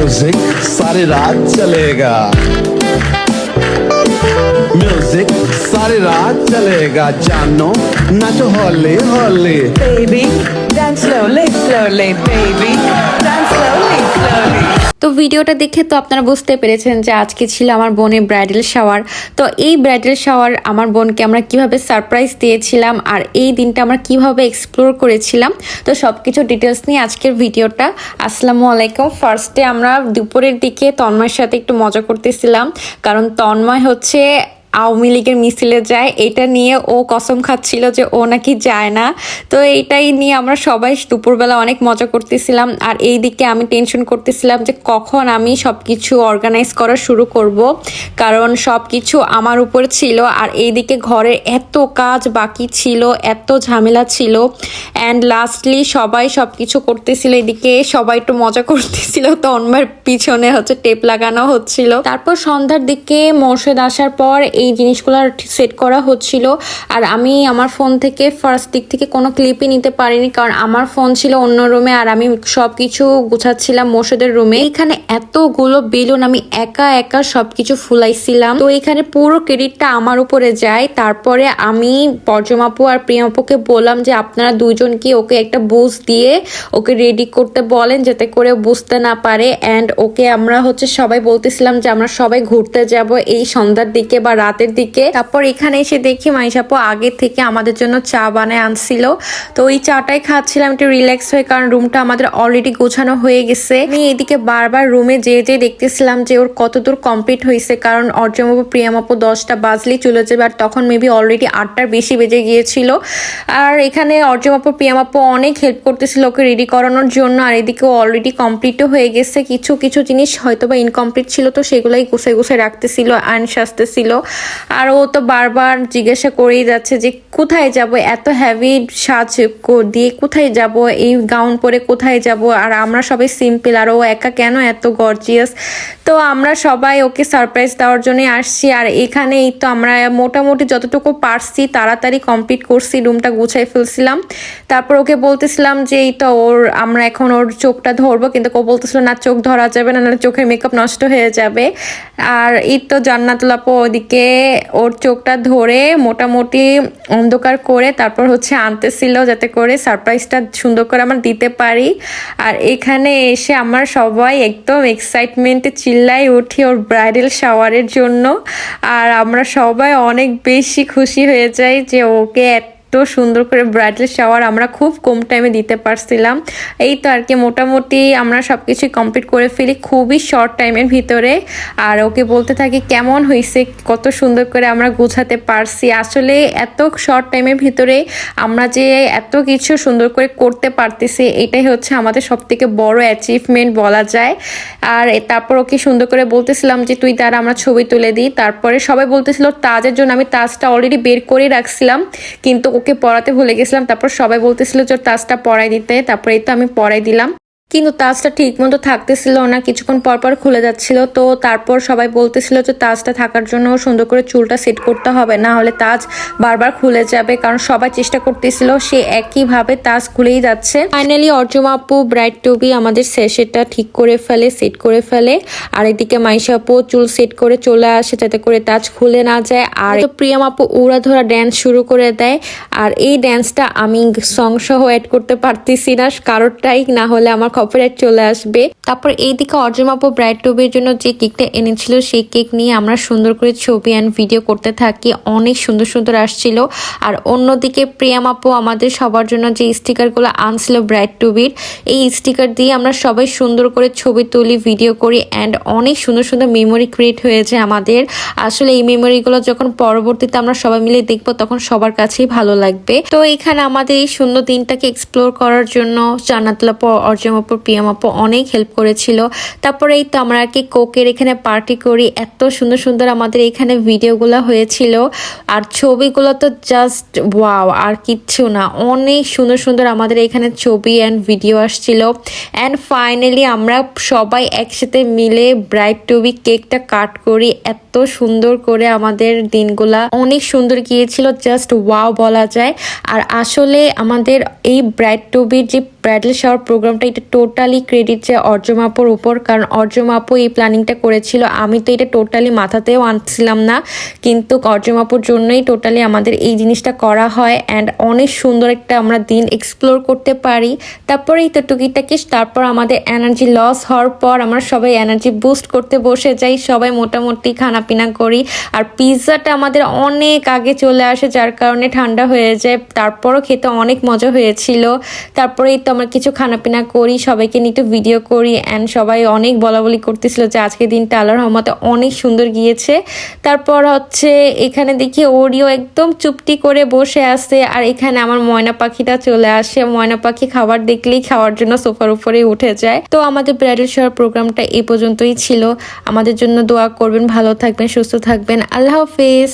Music सारी रात चलेगा। म्यूज़िक सारी रात चलेगा। जानो, नाचो Holi Holi. Baby dance slowly slowly baby. ভিডিওটা দেখে তো আপনারা বুঝতে পেরেছেন যে আজকে ছিল আমার বোনের ব্রাইডাল শাওয়ার তো এই ব্রাইডাল শাওয়ার আমার বোনকে আমরা কীভাবে সারপ্রাইজ দিয়েছিলাম আর এই দিনটা আমরা কীভাবে এক্সপ্লোর করেছিলাম, তো সব কিছু ডিটেলস নিয়ে আজকের ভিডিওটা। আসসালামু আলাইকুম। ফার্স্টে আমরা দুপুরের দিকে তন্ময়ের সাথে একটু মজা করতেছিলাম, কারণ তন্ময় হচ্ছে আওয়ামী লীগের মিছিলে যায়। এটা নিয়ে ও কসম খাচ্ছিল যে ও নাকি যায় না। তো এইটাই নিয়ে আমরা সবাই দুপুরবেলা অনেক মজা করতেছিলাম। আর এই দিকে আমি টেনশন করতেছিলাম যে কখন আমি সব কিছু অর্গানাইজ করা শুরু করব। কারণ সব কিছু আমার উপর ছিল। আর এই দিকে ঘরে এত কাজ বাকি ছিল, এত ঝামেলা ছিল। অ্যান্ড লাস্টলি সবাই সব কিছু করতেছিল এদিকে। সবাই একটু মজা করতেছিল। তো অন্যের পিছনে হচ্ছে টেপ লাগানো হচ্ছিল। তারপর সন্ধ্যার দিকে মোর্শেদ আসার পর এই জিনিসগুলো সেট করা হচ্ছিল। আর আমি আমার ফোন থেকে ফার্স্ট দিক থেকে কোনো ক্লিপই নিতে পারিনি, কারণ আমার ফোন ছিল অন্য রুমে আর আমি সব কিছু গুছাচ্ছিলাম মোর্শেদের রুমে এখানে এতগুলো বেলুন আমি একা একা সব কিছু ফুলাইছিলাম। তো এখানে পুরো ক্রেডিটটা আমার উপরে যায়। তারপরে আমি পর্যমাপু আর প্রিয়াপুকে বললাম যে, আপনারা দুজন কি ওকে একটা বুঝ দিয়ে ওকে রেডি করতে বলেন, যাতে করে বুঝতে না পারে? অ্যান্ড ওকে আমরা হচ্ছে সবাই বলতেছিলাম যে, আমরা সবাই ঘুরতে যাব এই সন্ধ্যার দিকে বা রাতের দিকে। তারপর এখানে এসে দেখি মাইশাপু আগে থেকে আমাদের জন্য চা বানায় আনছিল। তো ওই চাটাই খাচ্ছিলাম, একটু রিল্যাক্স হয়ে, কারণ রুমটা আমাদের অলরেডি গোছানো হয়ে গেছে। আমি এদিকে বারবার রুমে যে যে দেখতেছিলাম যে ওর কতদূর কমপ্লিট হয়েছে, কারণ অর্জমাপু প্রিয়ামাপু দশটা বাজলেই চলে যাবে, আর তখন মেবি অলরেডি আটটার বেশি বেজে গিয়েছিল। আর এখানে অর্জমাপু প্রিয়ামাপু অনেক হেল্প করতেছিল ওকে রেডি করানোর জন্য, আর এদিকে অলরেডি কমপ্লিটও হয়ে গেছে। কিছু কিছু জিনিস হয়তো বা ইনকমপ্লিট ছিল, তো সেগুলোই গুছাই গুছাই রাখতেছিল আইন সাজতেছিল আর ও তো বারবার জিজ্ঞাসা করেই যাচ্ছে যে কোথায় যাব, এত হ্যাভি সাজ দিয়ে কোথায় যাব, এই গাউন পরে কোথায় যাব? আর আমরা সবাই সিম্পল আর ও একা কেন এত গর্জিয়াস তো আমরা সবাই ওকে সারপ্রাইজ দেওয়ার জন্যই আসছি। আর এখানে এই তো আমরা মোটামুটি যতটুকু পারছি তাড়াতাড়ি কমপ্লিট করছি, রুমটা গুছাই ফেলছিলাম। তারপর ওকে বলতেছিলাম যে এই তো ওর, আমরা এখন ওর চোখটা ধরবো, কিন্তু ও বলতেছিল, না, চোখ ধরা যাবে না, নাহলে চোখের মেকআপ নষ্ট হয়ে যাবে। আর এই তো জান্নাতুলাপো ওদিকে ওর চোখটা ধরে মোটামুটি অন্ধকার করে তারপর হচ্ছে আনতেছিল যাতে করে সারপ্রাইজটা সুন্দর করে আমার দিতে পারি। আর এখানে এসে আমার সবাই একদম এক্সাইটমেন্টে চিল্লাই উঠি ওর ব্রাইডাল শাওয়ারের জন্য। আর আমরা সবাই অনেক বেশি খুশি হয়ে যাই যে ওকে এত সুন্দর করে ব্রাইডাল শাওয়ার আমরা খুব কম টাইমে দিতে পারছিলাম। এই তো আর কি, মোটামুটি আমরা সব কিছুই কমপ্লিট করে ফেলি খুবই শর্ট টাইমের ভিতরে। আর ওকে বলতে থাকি, কেমন হয়েছে কত সুন্দর করে আমরা গোছাতে পারছি। আসলে এত শর্ট টাইমের ভিতরে আমরা যে এত কিছু সুন্দর করে করতে পারতেছি, এটাই হচ্ছে আমাদের সব থেকে বড় অ্যাচিভমেন্ট বলা যায়। আর তারপর ওকে সুন্দর করে বলতেছিলাম যে, তুই তার আমরা ছবি তুলে দিই। তারপরে সবাই বলতেছিল, তাজের জন্য আমি তাজটা অলরেডি বের করে রাখছিলাম। কিন্তু ওকে পড়াতে ভুলে গেছিলাম, তারপর সবাই বলতেছিল যে তাজটা পড়াই দিতে, তারপরে এই তো আমি পড়াই দিলাম। কিন্তু তাজটা ঠিক মতো থাকতেছিল না। কিছুক্ষণ পর পর খুলে যাচ্ছিল। তো তারপর সবাই বলতেছিল যে, তাজটা থাকার জন্য সুন্দর করে চুলটা সেট করতে হবে। না হলে তাজ বারবার খুলে যাবে। কারণ সবাই চেষ্টা করতেছিল, সে একইভাবে তাজ খুলেই যাচ্ছে। ফাইনালি অর্জমা আপু ব্রাইড টুবি আমাদের সেশেটা ঠিক করে ফেলে সেট করে ফেলে। আর এদিকে মাইশা আপু, চুল সেট করে চলে আসে যাতে করে তাজ খুলে না যায়। আর তো প্রিয়াম আপু, উড়া ধরা ড্যান্স শুরু করে দেয়। আর এই ড্যান্সটা আমি সংসহ অ্যাড করতে পারতেছি না, কারোরটাই। না হলে আমার কপিরাইট চলে আসবে। তারপর এইদিকে অর্জম আপু ব্রাইড টুবির জন্য যে কেকটা এনেছিল, সেই কেক নিয়ে আমরা সুন্দর করে ছবি অ্যান্ড ভিডিও করতে থাকি। অনেক সুন্দর সুন্দর আসছিল। আর অন্যদিকে প্রিয়াম আপু আমাদের সবার জন্য যে স্টিকারগুলো আনছিল ব্রাইড টুবির এই স্টিকার দিয়ে আমরা সবাই সুন্দর করে ছবি তুলি ভিডিও করি অ্যান্ড অনেক সুন্দর সুন্দর মেমোরি ক্রিয়েট হয়েছে আমাদের। আসলে এই মেমোরিগুলো যখন পরবর্তীতে আমরা সবাই মিলে দেখব, তখন সবার কাছেই ভালো লাগবে। তো এখানে আমাদের এই সুন্দর দিনটাকে এক্সপ্লোর করার জন্য জান্নাতুল্লাহ অর্জম আপু প্রিয়াম আপু অনেক হেল্প করেছিল। তারপরে এই তো আমরা আর কি কোকের এখানে পার্টি করি। এত সুন্দর সুন্দর আমাদের এখানে ভিডিওগুলো হয়েছিল। আর ছবিগুলো তো জাস্ট ওয়াও আর কিচ্ছু না। অনেক সুন্দর সুন্দর আমাদের এখানে ছবি অ্যান্ড ভিডিও আসছিল। অ্যান্ড ফাইনালি আমরা সবাই একসাথে মিলে ব্রাইট টুবি কেকটা কাট করি। এত সুন্দর করে আমাদের দিনগুলা অনেক সুন্দর গিয়েছিল জাস্ট ওয়াও বলা যায়। আর আসলে আমাদের এই ব্রাইট টুবির যে ব্রাইডাল শাওয়ার প্রোগ্রামটা এটা টোটালি ক্রেডিট যে অর্জমাপুর উপর, কারণ অর্জমাপু এই প্ল্যানিংটা করেছিল। আমি তো এটা টোটালি মাথাতেও আনছিলাম না, কিন্তু অর্জমাপুর জন্যই টোটালি আমাদের এই জিনিসটা করা হয় অ্যান্ড অনেক সুন্দর একটা আমরা দিন এক্সপ্লোর করতে পারি। তারপরে এই তো টুকিটাকি, তারপর আমাদের এনার্জি লস হওয়ার পর আমরা সবাই এনার্জি বুস্ট করতে বসে যাই, সবাই মোটামুটি খানাপিনা করি। আর পিৎজাটা আমাদের অনেক আগে চলে আসে, যার কারণে ঠান্ডা হয়ে যায়, তারপরও খেতে অনেক মজা হয়েছিল। তারপরেই তো আমরা কিছু খানাপিনা করি সবাইকে নিয়ে একটু ভিডিও করি অ্যান্ড সবাই অনেক বলা বলি করতেছিল যে আজকের দিনটা আল্লাহ রহমতে অনেক সুন্দর গিয়েছে। তারপর হচ্ছে এখানে দেখি ওরিও একদম চুপটি করে বসে আছে আর এখানে আমার ময়না পাখিটা চলে আসে। ময়না পাখি খাবার দেখলেই খাওয়ার জন্য সোফার উপরে উঠে যায়। তো আমাদের ব্রাইডাল শাওয়ার প্রোগ্রামটা এই পর্যন্তই ছিল। আমাদের জন্য দোয়া করবেন, ভালো থাকবেন, সুস্থ থাকবেন। আল্লাহ হাফেজ।